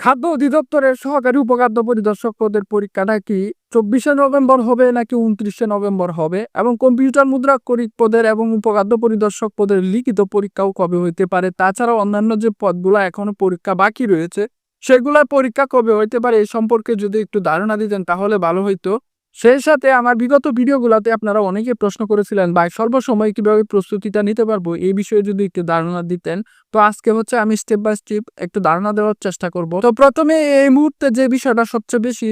খাদ্য অধিদপ্তরের সহকারী উপখাদ্য পরিদর্শক পদের পরীক্ষাটা কি চব্বিশে নভেম্বর হবে নাকি উনত্রিশে নভেম্বর হবে? এবং কম্পিউটার মুদ্রাক্ষরিক পদের এবং উপখাদ্য পরিদর্শক পদের লিখিত পরীক্ষাও কবে হইতে পারে? তাছাড়া অন্যান্য যে পদগুলো এখনও পরীক্ষা বাকি রয়েছে, সেগুলোর পরীক্ষা কবে হইতে পারে? এই সম্পর্কে যদি একটু ধারণা দিতেন তাহলে ভালো হইতো। সেই সাথে আমার বিগত ভিডিওগুলোতে আপনারা অনেকে প্রশ্ন করেছিলেন, ভাই, সর্বসময় কীভাবে প্রস্তুতিটা নিতে পারব? এই বিষয়ে যদি একটু ধারণা দিতেন, তো আজকে হচ্ছে আমি স্টেপ বাই স্টেপ একটু ধারণা দেওয়ার চেষ্টা করব। তো প্রথমে এই মুহূর্তে যে বিষয়টা সবচেয়ে বেশি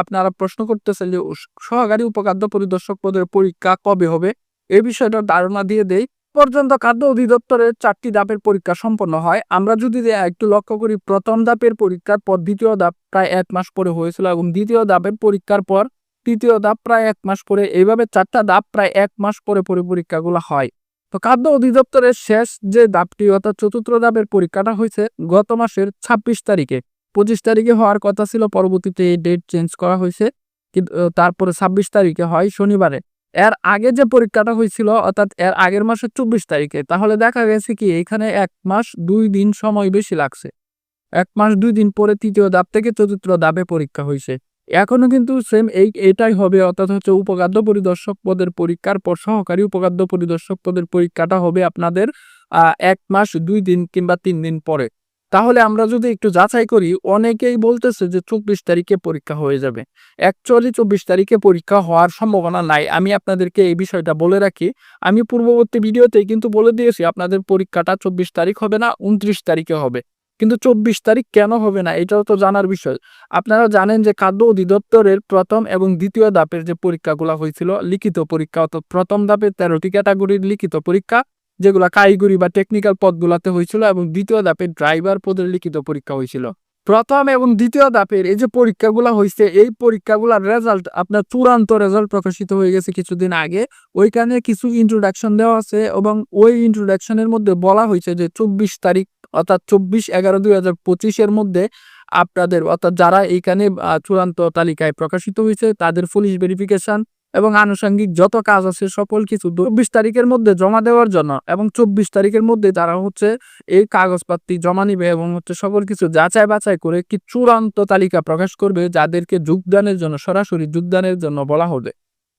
আপনারা প্রশ্ন করতেছেন যে সহকারী উপখাদ্য পরিদর্শক পদের পরীক্ষা কবে হবে? এই বিষয়টা ধারণা দিয়ে দেই। পর্যন্ত খাদ্য অধিদপ্তরের চারটি ধাপের পরীক্ষা সম্পন্ন হয়। আমরা যদি একটু লক্ষ্য করি, প্রথম ধাপের পরীক্ষার পর দ্বিতীয় ধাপ প্রায় এক মাস পরে হয়েছিল এবং দ্বিতীয় ধাপের পরীক্ষার পর তৃতীয় ধাপ প্রায় এক মাস পরে, এইভাবে চারটা ধাপ প্রায় এক মাস পরে পরে, পরীক্ষাগুলো হয়। তো খাদ্য অধিদপ্তরের শেষ যে ধাপটি, অর্থাৎ চতুর্থ ধাপের পরীক্ষাটা হয়েছে গত মাসের ছাব্বিশ তারিখে। পঁচিশ তারিখে হওয়ার কথা ছিল, পরবর্তীতে এই ডেট চেঞ্জ করা হয়েছে। কিন্তু তারপরে ছাব্বিশ তারিখে হয় শনিবারে। এর আগে যে পরীক্ষাটা হয়েছিল, অর্থাৎ এর আগের মাসের চব্বিশ তারিখে, তাহলে দেখা গেছে কি, এখানে এক মাস দুই দিন সময় বেশি লাগছে। এক মাস দুই দিন পরে তৃতীয় ধাপ থেকে চতুর্থ ধাপে পরীক্ষা হয়েছে। এখনও কিন্তু সেম এই, এটাই হবে। অর্থাৎ হচ্ছে উপখাদ্য পরিদর্শক পদের পরীক্ষার পর সহকারী উপখাদ্য পরিদর্শক পদের পরীক্ষাটা হবে আপনাদের এক মাস, দুই দিন কিংবা তিন দিন পরে। তাহলে আমরা যদি একটু যাচাই করি, অনেকেই বলতেছে যে চব্বিশ তারিখে পরীক্ষা হয়ে যাবে। অ্যাকচুয়ালি চব্বিশ তারিখে পরীক্ষা হওয়ার সম্ভাবনা নাই। আমি আপনাদেরকে এই বিষয়টা বলে রাখি। আমি পূর্ববর্তী ভিডিওতেই কিন্তু বলে দিয়েছি, আপনাদের পরীক্ষাটা চব্বিশ তারিখ হবে না, উনত্রিশ তারিখে হবে। কিন্তু চব্বিশ তারিখ কেন হবে না? এটাও তো জানার বিষয়। আপনারা জানেন যে খাদ্য অধিদপ্তরের প্রথম এবং দ্বিতীয় ধাপের যে পরীক্ষাগুলো হয়েছিল, লিখিত পরীক্ষা অর্থাৎ প্রথম ধাপে তেরোটি ক্যাটাগরির লিখিত পরীক্ষা, যেগুলো কারিগরি বা টেকনিক্যাল পদগুলোতে হয়েছিল এবং দ্বিতীয় ধাপে ড্রাইভার পদের লিখিত পরীক্ষা হয়েছিল। প্রথম এবং দ্বিতীয় ধাপের এই যে পরীক্ষাগুলো হয়েছে, এই পরীক্ষাগুলোর রেজাল্ট আপনার চূড়ান্ত রেজাল্ট প্রকাশিত হয়ে গেছে কিছুদিন আগে। ওইখানে কিছু ইন্ট্রোডাকশন দেওয়া আছে এবং ওই ইন্ট্রোডাকশনের মধ্যে বলা হয়েছে যে চব্বিশ তারিখ অর্থাৎ চব্বিশ এগারো দুই হাজার পঁচিশের মধ্যে আপনাদের, অর্থাৎ যারা এইখানে চূড়ান্ত তালিকায় প্রকাশিত হয়েছে, তাদের পুলিশ ভেরিফিকেশন এবং আনুষঙ্গিক যত কাজ আছে, সকল কিছু চব্বিশ তারিখের মধ্যে জমা দেওয়ার জন্য এবং চব্বিশ তারিখের মধ্যে তারা হচ্ছে এই কাগজপাতি জমা নিবে এবং হচ্ছে সকল কিছু যাচাই বাছাই করে কি চূড়ান্ত তালিকা প্রকাশ করবে, যাদেরকে যোগদানের জন্য, সরাসরি যোগদানের জন্য বলা হবে।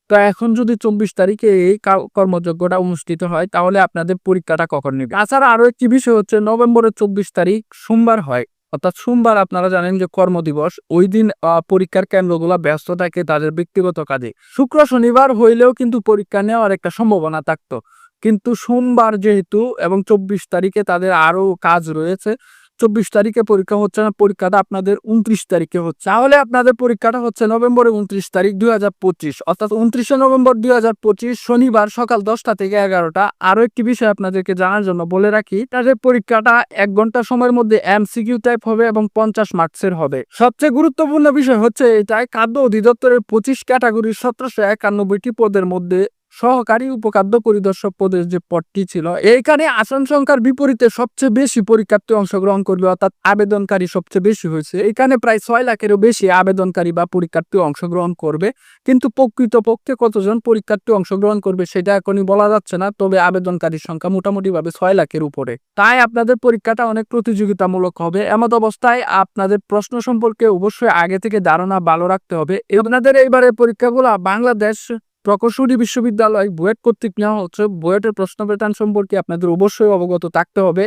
তো এখন যদি চব্বিশ তারিখে এই কর্মযজ্ঞটা অনুষ্ঠিত হয়, তাহলে আপনাদের পরীক্ষাটা কখন নেবে? তাছাড়া আরও একটি বিষয় হচ্ছে, নভেম্বরের চব্বিশ তারিখ সোমবার হয়। অর্থাৎ সোমবার আপনারা জানেন যে কর্মদিবস ওই দিন পরীক্ষার কেন্দ্রগুলো ব্যস্ত থাকে তাদের ব্যক্তিগত কাজে। শুক্র শনিবার হইলেও কিন্তু পরীক্ষা নেওয়ার একটা সম্ভাবনা থাকতো। কিন্তু সোমবার যেহেতু এবং চব্বিশ তারিখে তাদের আরও কাজ রয়েছে চব্বিশ তারিখে পরীক্ষা হচ্ছে না, পরীক্ষাটা আপনাদের উনত্রিশ তারিখে হচ্ছে। তাহলে আপনাদের পরীক্ষাটা হচ্ছে নভেম্বরের উনত্রিশ তারিখ দুই হাজার পঁচিশ, অর্থাৎ উনত্রিশে নভেম্বর দুই হাজার পঁচিশ, শনিবার সকাল দশটা থেকে এগারোটা। আরও একটি বিষয় আপনাদেরকে জানার জন্য বলে রাখি, তাদের পরীক্ষাটা এক ঘণ্টা সময়ের মধ্যে এমসিকিউ টাইপ হবে এবং পঞ্চাশ মার্কসের হবে। সবচেয়ে গুরুত্বপূর্ণ বিষয় হচ্ছে এটাই খাদ্য অধিদপ্তরের পঁচিশ ক্যাটাগরির সতেরোশো একানব্বইটি পদের মধ্যে সহকারী উপখাদ্য পরিদর্শক পদের যে পদটি ছিল, এইখানে আসন সংখ্যার বিপরীতে সবচেয়ে বেশি পরীক্ষার্থী অংশগ্রহণ করবে, অর্থাৎ আবেদনকারী সবচেয়ে বেশি হয়েছে। এখানে প্রায় ছয় লাখেরও বেশি আবেদনকারী বা পরীক্ষার্থী অংশগ্রহণ করবে। কিন্তু প্রকৃতপক্ষে কতজন পরীক্ষার্থী অংশগ্রহণ করবে সেটা এখনই বলা যাচ্ছে না, তবে আবেদনকারীর সংখ্যা মোটামুটি ভাবে ছয় লাখের উপরে। তাই আপনাদের পরীক্ষাটা অনেক প্রতিযোগিতামূলক হবে। এমত অবস্থায় আপনাদের প্রশ্ন সম্পর্কে অবশ্যই আগে থেকে ধারণা ভালো রাখতে হবে। আপনাদের এইবারের পরীক্ষাগুলো বাংলাদেশ প্রকৌশলী বিশ্ববিদ্যালয় বুয়েট কর্তৃক নেওয়া হচ্ছে। বুয়েটের প্রশ্ন প্যাটার্ন সম্পর্কে আপনাদের অবশ্যই অবগত থাকতে হবে।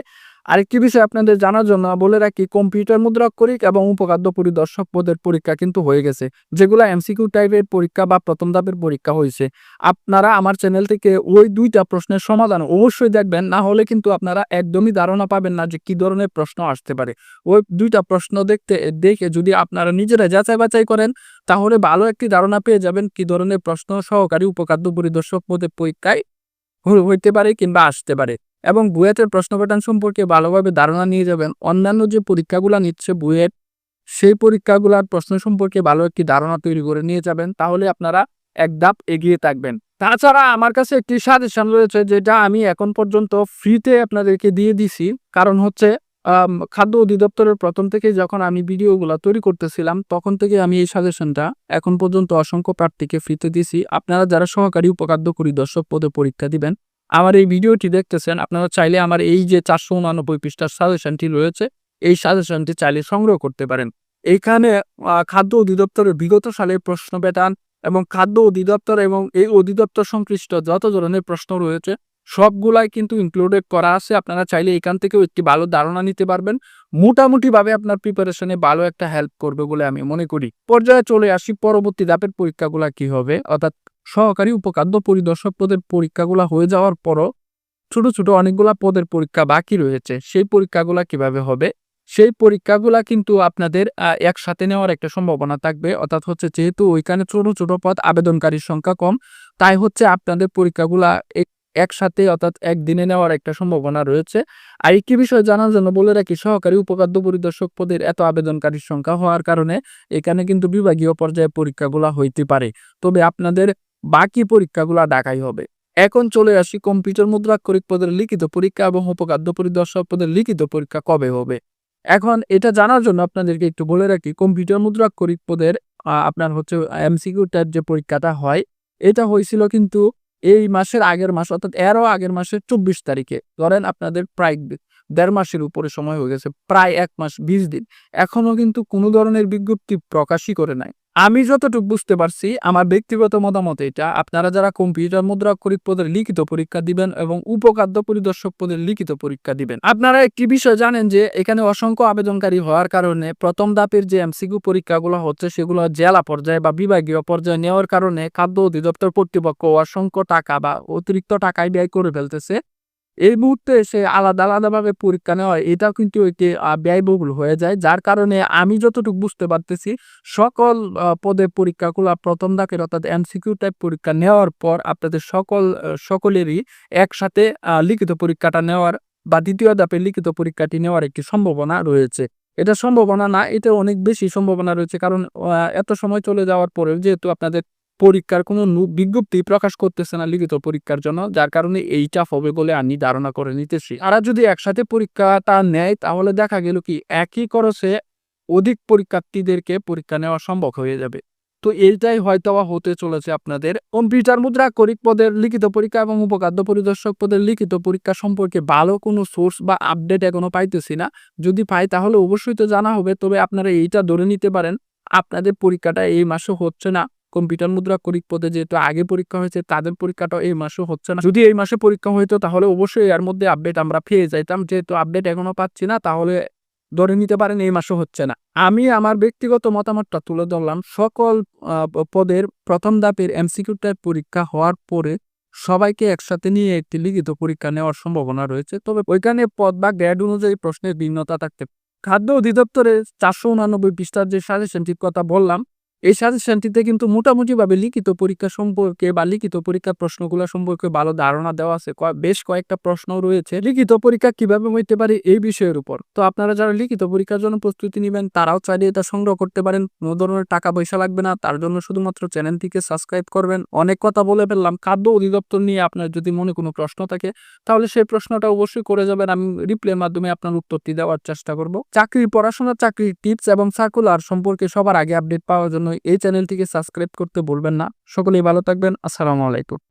আরেকটি বিষয় আপনাদের জানার জন্য বলে রাখি কম্পিউটার মুদ্রাক্ষরিক এবং উপখাদ্য পরিদর্শক পদের পরীক্ষা কিন্তু হয়ে গেছে, যেগুলো এমসিকিউ টাইপের পরীক্ষা বা প্রথম ধাপের পরীক্ষা হয়েছে। আপনারা আমার চ্যানেল থেকে ওই দুইটা প্রশ্নের সমাধান অবশ্যই দেখবেন, না হলে কিন্তু আপনারা একদমই ধারণা পাবেন না যে কি ধরনের প্রশ্ন আসতে পারে। ওই দুইটা প্রশ্ন দেখতে, দেখে যদি আপনারা নিজেরা যাচাই বাছাই করেন, তাহলে ভালো একটি ধারণা পেয়ে যাবেন কি ধরনের প্রশ্ন সহকারী উপখাদ্য পরিদর্শক পদের পরীক্ষায় হইতে পারে কিংবা আসতে পারে। এবং বুয়েটের প্রশ্ন প্যাটার্ন সম্পর্কে ভালোভাবে ধারণা নিয়ে যাবেন। অন্যান্য যে পরীক্ষাগুলো নিচ্ছে বুয়েট, সেই পরীক্ষাগুলোর প্রশ্ন সম্পর্কে ভালো একটি ধারণা তৈরি করে নিয়ে যাবেন, তাহলে আপনারা এক ধাপ এগিয়ে থাকবেন। তাছাড়া আমার কাছে একটি সাজেশন রয়েছে, যেটা আমি এখন পর্যন্ত ফ্রিতে আপনাদেরকে দিয়ে দিছি। কারণ হচ্ছে খাদ্য অধিদপ্তরের প্রথম থেকে যখন আমি ভিডিওগুলো তৈরি করতেছিলাম, তখন থেকে আমি এই সাজেশনটা এখন পর্যন্ত অসংখ্য প্রার্থীকে ফ্রিতে দিছি। আপনারা যারা সহকারী উপখাদ্য পরিদর্শক পদে পরীক্ষা দিবেন আমার এই ভিডিওটি দেখতেছেন, আপনারা চাইলে আমার এই যে চারশো উনানব্বই পৃষ্ঠার সাজেশনটি রয়েছে, এই সাজেশনটি চাইলে সংগ্রহ করতে পারেন। এখানে খাদ্য অধিদপ্তরের বিগত সালের প্রশ্ন বেতান এবং খাদ্য অধিদপ্তর এবং এই অধিদপ্তর সংশ্লিষ্ট যত ধরনের প্রশ্ন রয়েছে, সবগুলাই কিন্তু ইনক্লুডেড করা আছে। আপনারা চাইলে এখান থেকেও একটি ভালো ধারণা নিতে পারবেন। মোটামুটিভাবে আপনার প্রিপারেশনে ভালো একটা হেল্প করবে বলে আমি মনে করি। পর্যায়ে চলে আসি, পরবর্তী ধাপের পরীক্ষাগুলা কি হবে? অর্থাৎ সহকারী উপখাদ্য পরিদর্শক পদের পরীক্ষাগুলা হয়ে যাওয়ার পরও ছোট ছোট অনেকগুলা পদের পরীক্ষা বাকি রয়েছে। সেই পরীক্ষাগুলা কীভাবে হবে? সেই পরীক্ষাগুলা কিন্তু আপনাদের একসাথে নেওয়ার একটা সম্ভাবনা থাকবে। অর্থাৎ হচ্ছে যেহেতু ওইখানে ছোট ছোট পদ আবেদনকারীর সংখ্যা কম, তাই হচ্ছে আপনাদের পরীক্ষাগুলা এক- একসাথে অর্থাৎ একদিনে নেওয়ার একটা সম্ভাবনা রয়েছে। আর একটি বিষয় জানার জন্য বলে রাখি, সহকারী উপখাদ্য পরিদর্শক পদের এত আবেদনকারীর সংখ্যা হওয়ার কারণে এখানে কিন্তু বিভাগীয় পর্যায়ে পরীক্ষাগুলা হইতে পারে। তবে আপনাদের বাকি পরীক্ষাগুলা ঢাকাই হবে। এখন চলে আসি কম্পিউটার মুদ্রাক্ষরিক পদের লিখিত পরীক্ষা এবং উপখাদ্য পরিদর্শক পদের লিখিত পরীক্ষা কবে হবে। এখন এটা জানার জন্য আপনাদেরকে একটু বলে রাখি, কম্পিউটার মুদ্রাক্ষরিক পদের আপনার হচ্ছে এমসিকিউ টাইপ যে পরীক্ষাটা হয়, এটা হয়েছিল কিন্তু এই মাসের আগের মাস, অর্থাৎ এরও আগের মাসের চব্বিশ তারিখে। ধরেন আপনাদের প্রায় দেড় মাসের উপরে সময় হয়ে গেছে, প্রায় এক মাস, বিশ দিন। এখনও কিন্তু কোনো ধরনের বিজ্ঞপ্তি প্রকাশই করে নাই। আমি যতটুকু বুঝতে পারছি, আমার ব্যক্তিগত মতামত এটা। আপনারা যারা কম্পিউটার মুদ্রাক্ষরিক পদের লিখিত পরীক্ষা দিবেন এবং উপখাদ্য পরিদর্শক পদের লিখিত পরীক্ষা দিবেন। আপনারা একটি বিষয় জানেন যে, এখানে অসংখ্য আবেদনকারী হওয়ার কারণে প্রথম ধাপের যে এমসিকিউ পরীক্ষাগুলো হচ্ছে, সেগুলো জেলা পর্যায়ে বা বিভাগীয় পর্যায়ে নেওয়ার কারণে খাদ্য অধিদপ্তর কর্তৃপক্ষ অসংখ্য টাকা বা অতিরিক্ত টাকায় ব্যয় করে ফেলতেছে। এই মুহূর্তে এসে আলাদা, আলাদাভাবে পরীক্ষা নেওয়া হয়। এটাও কিন্তু একটি ব্যয়বহুল হয়ে যায়। যার কারণে আমি যতটুকু বুঝতে পারতেছি, সকল পদে পরীক্ষাগুলো প্রথম ধাপের অর্থাৎ এমসিকিউ টাইপ পরীক্ষা নেওয়ার পর আপনাদের সকল সকলেরই একসাথে লিখিত পরীক্ষাটা নেওয়ার বা দ্বিতীয় ধাপে লিখিত পরীক্ষাটি নেওয়ার একটি সম্ভাবনা রয়েছে। এটা সম্ভাবনা না এটা অনেক বেশি সম্ভাবনা রয়েছে। কারণ এত সময় চলে যাওয়ার পরেও যেহেতু আপনাদের পরীক্ষার কোনো বিজ্ঞপ্তি প্রকাশ করতেছে না লিখিত পরীক্ষার জন্য, যার কারণে এই চাপ হবে বলে আমি ধারণা করে নিতেছি। আর যদি একসাথে পরীক্ষাটা নেয়, তাহলে দেখা গেল কি, একই খরচে অধিক পরীক্ষার্থীদেরকে পরীক্ষা নেওয়া সম্ভব হয়ে যাবে। তো এইটাই হয়তো হতে চলেছে আপনাদের। কম্পিউটার মুদ্রা করিক পদের লিখিত পরীক্ষা এবং উপখাদ্য পরিদর্শক পদের লিখিত পরীক্ষা সম্পর্কে ভালো কোনো সোর্স বা আপডেট এখনও পাইতেছি না। যদি পাই, তাহলে অবশ্যই তো জানা হবে, তবে আপনারা এইটা ধরে নিতে পারেন, আপনাদের পরীক্ষাটা এই মাসে হচ্ছে না। কম্পিউটার মুদ্রা করিক পদে যেহেতু আগে পরীক্ষা হয়েছে, তাদের পরীক্ষাটা এই মাসে হচ্ছে না। যদি এই মাসে পরীক্ষা হইতো, তাহলে অবশ্যই এর মধ্যে আপডেট আমরা পেয়ে যাইতাম। যেহেতু আপডেট এখনও পাচ্ছি না, তাহলে ধরে নিতে পারেন এই মাসে হচ্ছে না। আমি আমার ব্যক্তিগত মতামতটা তুলে ধরলাম, সকল পদের প্রথম ধাপের এমসিকিউ টাইপ পরীক্ষা হওয়ার পরে সবাইকে একসাথে নিয়ে একটি লিখিত পরীক্ষা নেওয়ার সম্ভাবনা রয়েছে। তবে ওইখানে পদ বা গ্রেড অনুযায়ী প্রশ্নের ভিন্নতা থাকতে খাদ্য অধিদপ্তরের চারশো উনানব্বই পৃষ্ঠার যে সাজেশনটির কথা বললাম এই সাজেশনটিতে কিন্তু মোটামুটিভাবে লিখিত পরীক্ষা সম্পর্কে বা লিখিত পরীক্ষার প্রশ্নগুলো সম্পর্কে ভালো ধারণা দেওয়া আছে। বেশ কয়েকটা প্রশ্ন রয়েছে। লিখিত পরীক্ষা কীভাবে হইতে পারে এই বিষয়ের উপর। তো আপনারা যারা লিখিত পরীক্ষার জন্য প্রস্তুতি নেবেন, তারাও চাইলে এটা সংগ্রহ করতে পারেন। কোনো ধরনের টাকা পয়সা লাগবে না। তার জন্য শুধুমাত্র চ্যানেলটিকে সাবস্ক্রাইব করবেন। অনেক কথা বলে ফেললাম। খাদ্য অধিদপ্তর নিয়ে আপনার যদি মনে কোনো প্রশ্ন থাকে, তাহলে সেই প্রশ্নটা অবশ্যই করে যাবেন। আমি রিপ্লাইয়ের মাধ্যমে আপনার উত্তরটি দেওয়ার চেষ্টা করব। চাকরির পড়াশোনা, চাকরির টিপস এবং সার্কুলার সম্পর্কে সবার আগে আপডেট পাওয়ার জন্য এই চ্যানেলটিকে সাবস্ক্রাইব করতে ভুলবেন না। সকলেই ভালো থাকবেন। আসসালামু আলাইকুম।